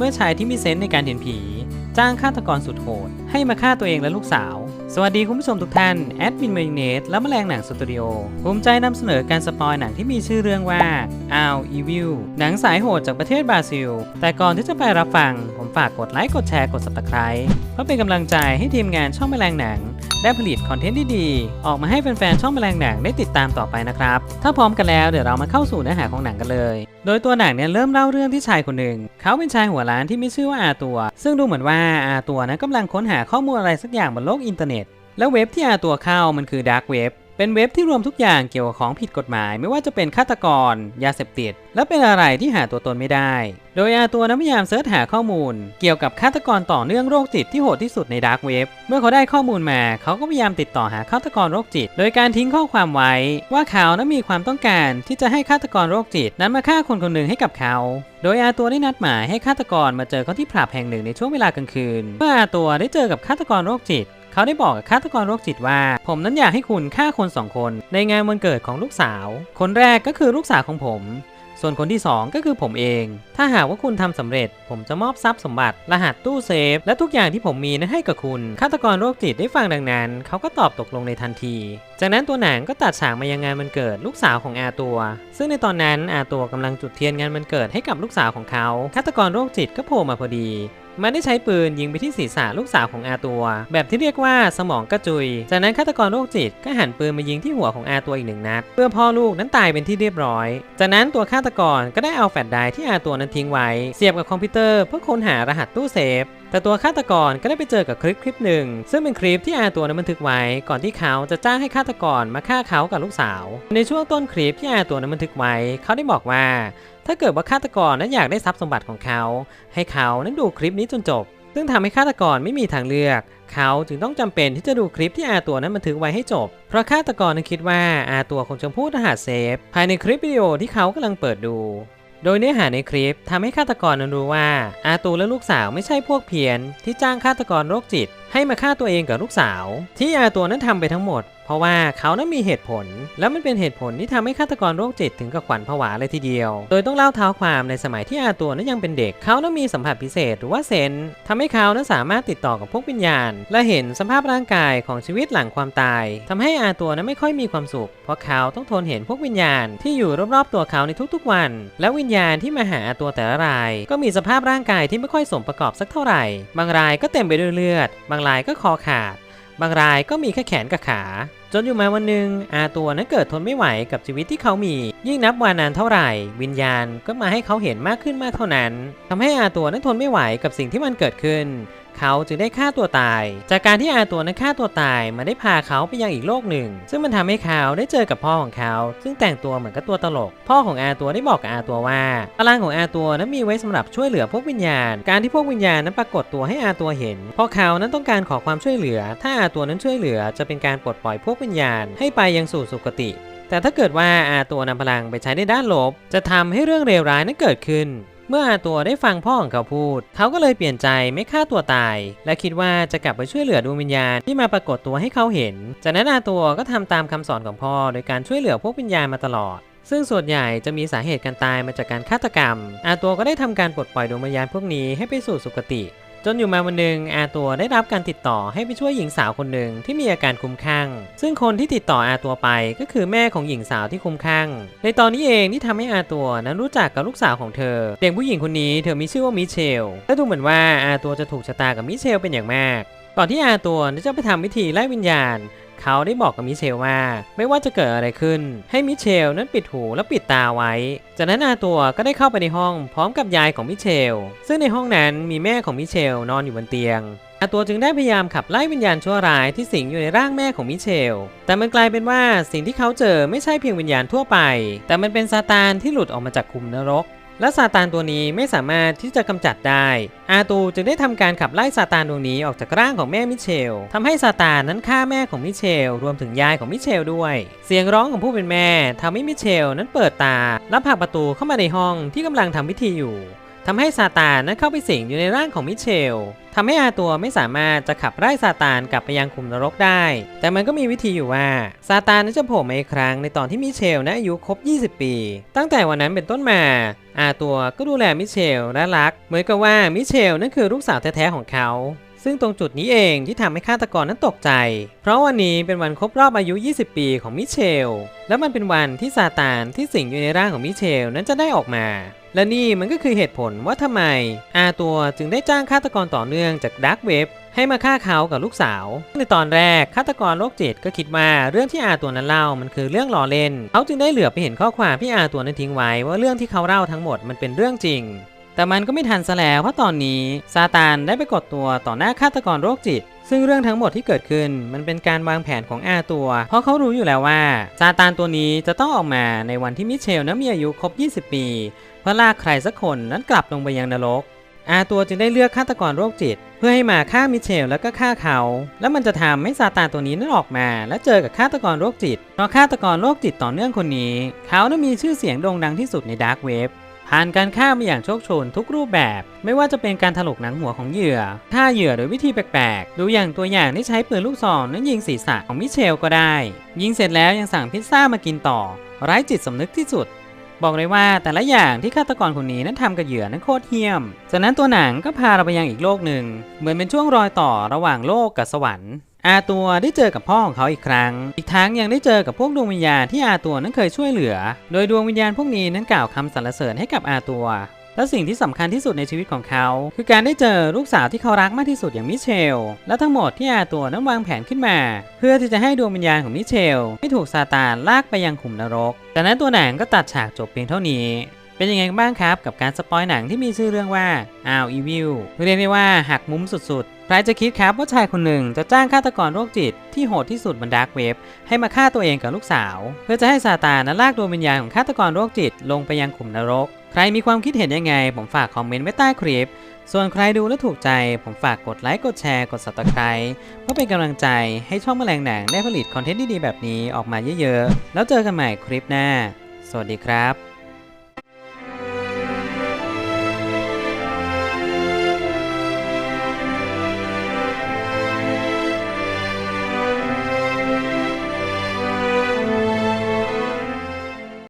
เมื่อชายที่มีเซนส์ในการเห็นผี จ้างฆาตกรสุดโหดให้มาฆ่าตัวเองและลูกสาว สวัสดีคุณผู้ชมทุกท่าน แอดมินเมเนตและแมลงหนังสตูดิโอภูมิใจนำเสนอการสปอยหนังที่มีชื่อเรื่องว่า Ow Evil หนังสายโหดจากประเทศบราซิล แต่ก่อนที่จะไปรับฟัง ผมฝากกดไลค์กดแชร์กด subscribe เพื่อเป็นกำลังใจให้ทีมงานช่องแมลงหนัง ได้ผลิตคอนเทนต์ดีๆ ออกมาให้แฟนๆช่องแมลงหนังได้ติดตามต่อไปนะครับ ถ้าพร้อมกันแล้วเดี๋ยวเรามาเข้าสู่เนื้อหาของหนังกันเลย โดยตัวหนังเนี่ยเริ่มเล่าเรื่องที่ชายคนหนึ่งเขาเป็นชายหัวล้านที่มีชื่อว่าอาตัว ซึ่งดูเหมือนว่าอาตัวนั้นกำลังค้นหาข้อมูลอะไรสักอย่างบนโลกอินเทอร์เน็ต และเว็บที่อาตัวเข้ามันคือดาร์กเว็บเป็นเว็บที่รวมทุกอย่างเกี่ยวกับของผิดกฎหมาย ไม่ว่าจะเป็นฆาตกร ยาเสพติด และเป็นอะไรที่หาตัวตนไม่ได้ โดยอาตัวนั้นพยายามเสิร์ชหาข้อมูล เกี่ยวกับฆาตกรต่อเนื่องโรคจิตที่โหดที่สุดในดาร์กเว็บเมื่อเขาได้ข้อมูลมาเขาก็พยายามติดต่อหาฆาตกรโรคจิต โดยการทิ้งข้อความไว้ ว่าเขานั้นมีความต้องการที่จะให้ฆาตกรโรคจิต นั้นมาฆ่าคนคนหนึ่งให้กับเขา โดยอาตัวได้นัดหมายให้ฆาตกรมาเจอเขาที่ผับแห่งหนึ่งในช่วงเวลากลางคืนเมื่ออาตัวได้เจอกับฆาตกรโรคจิต เขาได้บอกกับฆาตกรโรคจิตว่า ผมนั้นอยากให้คุณฆ่าคนสองคนในงานวันเกิดของลูกสาว คนแรกก็คือลูกสาวของผม ส่วนคนที่ 2 ก็คือผมเอง ถ้าหากว่าคุณทำสำเร็จ ผมจะมอบทรัพย์สมบัติ รหัสตู้เซฟ และทุกอย่างที่ผมมีนั้นให้กับคุณฆาตกรโรคจิตได้ฟังดังนั้น เขาก็ตอบตกลงในทันที จากนั้นตัวหนังก็ตัดฉากมายังงานวันเกิดลูกสาวของอาตัว ซึ่งในตอนนั้นอาตัวกำลังจุดเทียนงานวันเกิดให้กับลูกสาวของเขาฆาตกรโรคจิตก็โผล่มาพอดีมันได้ใช้ปืนยิงไปที่ศีรษะลูกสาวของอาตัว แบบที่เรียกว่าสมองกระจุย จากนั้นฆาตกรโรคจิตก็หันปืนมายิงที่หัวของอาตัวอีกหนึ่งนัด เพื่อพ่อลูกนั้นตายเป็นที่เรียบร้อย จากนั้นตัวฆาตกรก็ได้เอาแฟลชไดร์ที่อาตัวนั้นทิ้งไว้ เสียบกับคอมพิวเตอร์เพื่อค้นหารหัสตู้เซฟ แต่ตัวฆาตกรก็ได้ไปเจอกับคลิปคลิปหนึ่ง ซึ่งเป็นคลิปที่อาตัวนั้นบันทึกไว้ ก่อนที่เขาจะจ้างให้ฆาตกรมาฆ่าเขากับลูกสาว ในช่วงต้นคลิปที่อาตัวนั้นบันทึกไว้ เขาได้บอกว่า ถ้าเกิดว่าฆาตกรนั้นอยากได้ทรัพย์สมบัติของเขา ให้เขานั้นดูคลิปนี้จนจบ ซึ่งทำให้ฆาตกรไม่มีทางเลือก เขาจึงต้องจำเป็นที่จะดูคลิปที่อาตัวนั้นบันทึกไว้ให้จบ เพราะฆาตกรนั้นคิดว่าอาตัวคงจะพูดรหัสเซฟภายในคลิปวิดีโอที่เขากำลังเปิดดู โดยเนื้อหาในคลิปทำให้ฆาตกรนั้นรู้ว่าอาตูและลูกสาวไม่ใช่พวกเพี้ยนที่จ้างฆาตกรโรคจิต ให้มาฆ่าตัวเองกับลูกสาว ที่อาตัวนั้นทำไปทั้งหมด เพราะว่าเขานั้นมีเหตุผล และมันเป็นเหตุผลที่ทำให้ฆาตกรโรคจิตถึงกับขวัญผวาเลยทีเดียว โดยต้องเล่าเท้าความในสมัยที่อาตัวนั้นยังเป็นเด็ก เขานั้นมีสัมผัสพิเศษหรือว่าเซนส์ทำให้เขานั้นสามารถติดต่อกับพวกวิญญาณ และเห็นสภาพร่างกายของชีวิตหลังความตายทำให้อาตัวนั้นไม่ค่อยมีความสุข เพราะเขาต้องทนเห็นพวกวิญญาณ ที่อยู่รอบๆตัวเขาในทุกๆวัน และวิญญาณที่มาหาอาตัวแต่ละราย ก็มีสภาพร่างกายที่ไม่ค่อยสมประกอบสักเท่าไหร่ บางรายก็เต็มไปด้วยเลือดบางางรายก็คอขาด บางรายก็มีแค่แขนกับขา จนอยู่มาวันหนึ่งอาตัวนั้นเกิดทนไม่ไหวกับชีวิตที่เขามี ยิ่งนับวันนานเท่าไหร่ วิญญาณก็มาให้เขาเห็นมากขึ้นมากเท่านั้นทำให้อาตัวนั้นทนไม่ไหวกับสิ่งที่มันเกิดขึ้น เขาจึงได้ฆ่าตัวตาย จากการที่อาตัวนั้นฆ่าตัวตายมันได้พาเขาไปยังอีกโลกหนึ่ง ซึ่งมันทำให้เขาได้เจอกับพ่อของเขา ซึ่งแต่งตัวเหมือนกับตัวตลก พ่อของอาตัวได้บอกกับอาตัวว่าพลังของอาตัวนั้นมีไว้สำหรับช่วยเหลือพวกวิญญาณ การที่พวกวิญญาณนั้นปรากฏตัวให้อาตัวเห็นเพราะเขานั้นต้องการขอความช่วยเหลือ ถ้าอาตัวนั้นช่วยเหลือจะเป็นการปลดปล่อยพวกวิญญาณ ให้ไปยังสู่สุคติ แต่ถ้าเกิดว่าอาตัวนำพลังไปใช้ในด้านลบ จะทำให้เรื่องเลวร้ายนั้นเกิดขึ้น เมื่ออาตัวได้ฟังพ่อของเขาพูด เขาก็เลยเปลี่ยนใจไม่ฆ่าตัวตาย และคิดว่าจะกลับไปช่วยเหลือดวงวิญญาณที่มาปรากฏตัวให้เขาเห็น จากนั้นอาตัวก็ทำตามคำสอนของพ่อ โดยการช่วยเหลือพวกวิญญาณมาตลอดซึ่งส่วนใหญ่จะมีสาเหตุการตายมาจากการฆาตกรรม อาตัวก็ได้ทำการปลดปล่อยดวงวิญญาณพวกนี้ให้ไปสู่สุคติ จนอยู่มาวันหนึ่งอาตัวได้รับการติดต่อให้ไปช่วยหญิงสาวคนหนึ่งที่มีอาการคุ้มคลั่ง ซึ่งคนที่ติดต่ออาตัวไปก็คือแม่ของหญิงสาวที่คุ้มคลั่ง ในตอนนี้เองที่ทำให้อาตัวนั้นรู้จักกับลูกสาวของเธอ เด็กผู้หญิงคนนี้เธอมีชื่อว่ามิเชล และดูเหมือนว่าอาตัวจะถูกชะตากับมิเชลเป็นอย่างมาก ก่อนที่อาตัวจะไปทำพิธีไล่วิญญาณ เขาได้บอกกับมิเชลว่า ไม่ว่าจะเกิดอะไรขึ้น ให้มิเชลนั้นปิดหูและปิดตาไว้ จากนั้นอาตัวก็ได้เข้าไปในห้องพร้อมกับยายของมิเชล ซึ่งในห้องนั้นมีแม่ของมิเชลนอนอยู่บนเตียงอาตัวจึงได้พยายามขับไล่วิญญาณชั่วร้ายที่สิงอยู่ในร่างแม่ของมิเชล แต่มันกลายเป็นว่าสิ่งที่เขาเจอไม่ใช่เพียงวิญญาณทั่วไป แต่มันเป็นซาตานที่หลุดออกมาจากคุมนรก และซาตานตัวนี้ไม่สามารถที่จะกำจัดได้ อาตูจึงได้ทำการขับไล่ซาตานดวงนี้ออกจากร่างของแม่มิเชลทำให้ซาตานนั้นฆ่าแม่ของมิเชล รวมถึงยายของมิเชลด้วย เสียงร้องของผู้เป็นแม่ทำให้มิเชลนั้นเปิดตา และผลักประตูเข้ามาในห้องที่กำลังทำพิธีอยู่ทำให้ซาตานนั้นเข้าไปสิงอยู่ในร่างของมิเชลทำให้อาตัวไม่สามารถจะขับไล่ซาตานกลับไปยังคุมนรกได้ แต่มันก็มีวิธีอยู่ว่าซาตานนั้นจะโผล่มาอีกครั้งในตอนที่มิเชลนะอายุครบ 20 ปี ตั้งแต่วันนั้นเป็นต้นมา อาตัวก็ดูแลมิเชลและรัก เหมือนกับว่ามิเชลนั่นคือลูกสาวแท้ๆของเขา ซึ่งตรงจุดนี้เองที่ทำให้ฆาตกรนั้นตกใจ เพราะวันนี้เป็นวันครบรอบอายุ 20 ปีของมิเชล และมันเป็นวันที่ซาตานที่สิงอยู่ในร่างของมิเชลนั้นจะได้ออกมาและนี่มันก็คือเหตุผลว่าทำไมอาตัวจึงได้จ้างฆาตกรต่อเนื่องจากดาร์กเว็บ ให้มาฆ่าเขากับลูกสาว ในตอนแรกฆาตกรโรคจิตก็คิดว่าเรื่องที่อาตัวนั้นเล่ามันคือเรื่องล้อเล่น เขาจึงได้เหลือไปเห็นข้อความที่อาตัวนั้นทิ้งไว้ว่าเรื่องที่เขาเล่าทั้งหมดมันเป็นเรื่องจริง แต่มันก็ไม่ทันซะแล้วเพราะตอนนี้ซาตานได้ไปกดตัวต่อหน้าฆาตกรโรคจิต ซึ่งเรื่องทั้งหมดที่เกิดขึ้นมันเป็นการวางแผนของอาตัว เพราะเขารู้อยู่แล้วว่าซาตานตัวนี้จะต้องออกมาในวันที่มิเชลนั้นมีอายุครบ 20 ปีเพื่อลากใครสักคนนั้นกลับลงไปยังนรกอาตัวจึงได้เลือกฆาตกรโรคจิต เพื่อให้มาฆ่ามิเชลแล้วก็ฆ่าเขา แล้วมันจะทำให้ซาตานตัวนี้นั้นออกมา และเจอกับฆาตกรโรคจิตเพราะฆาตกรโรคจิตต่อเนื่องคนนี้ เขานั้นมีชื่อเสียงโด่งดังที่สุดในดาร์กเว็บผ่านการฆ่ามาอย่างโชคโชนทุกรูปแบบ ไม่ว่าจะเป็นการถลกหนังหัวของเหยื่อฆ่าเหยื่อโดยวิธีแปลกๆ ดูอย่างตัวอย่างที่ใช้ปืนลูกซองนั้นยิงศีรษะของมิเชลก็ได้ ยิงเสร็จแล้วยังสั่งพิซซ่ามากินต่อไร้จิตสำนึกที่สุด บอกเลยว่าแต่ละอย่างที่ฆาตกรคนนี้นั้นทำกับเหยื่อนั้นโคตรเหี้ยม จากนั้นตัวหนังก็พาเราไปยังอีกโลกหนึ่ง เหมือนเป็นช่วงรอยต่อระหว่างโลกกับสวรรค์อาตัวได้เจอกับพ่อของเขาอีกครั้ง อีกทั้งยังได้เจอกับพวกดวงวิญญาณที่อาตัวนั้นเคยช่วยเหลือ โดยดวงวิญญาณพวกนี้นั้นกล่าวคำสรรเสริญให้กับอาตัว และสิ่งที่สำคัญที่สุดในชีวิตของเขา คือการได้เจอลูกสาวที่เขารักมากที่สุดอย่างมิเชล และทั้งหมดที่อาตัวนั้นวางแผนขึ้นมา เพื่อที่จะให้ดวงวิญญาณของมิเชล ไม่ถูกซาตานลากไปยังขุมนรก แต่นั้นตัวหนังก็ตัดฉากจบเพียงเท่านี้ เป็นยังไงบ้างครับกับการสปอยหนังที่มีชื่อเรื่องว่าอ้าวอีวิลเรียกได้ว่าหักมุมสุดๆ ใครจะคิดครับว่าชายคนหนึ่งจะจ้างฆาตกรโรคจิตที่โหดที่สุดบนดาร์กเว็บให้มาฆ่าตัวเองกับลูกสาว เพื่อจะให้ซาตานนั้นลากดวงวิญญาณของฆาตกรโรคจิตลงไปยังขุมนรก ใครมีความคิดเห็นยังไง ผมฝากคอมเมนต์ไว้ใต้คลิป ส่วนใครดูแล้วถูกใจ ผมฝากกดไลค์กดแชร์กด subscribe เพื่อเป็นกำลังใจให้ช่องแมลงหนังได้ผลิตคอนเทนต์ดีๆแบบนี้ออกมาเยอะๆ แล้วเจอกันใหม่คลิปหน้า สวัสดีครับ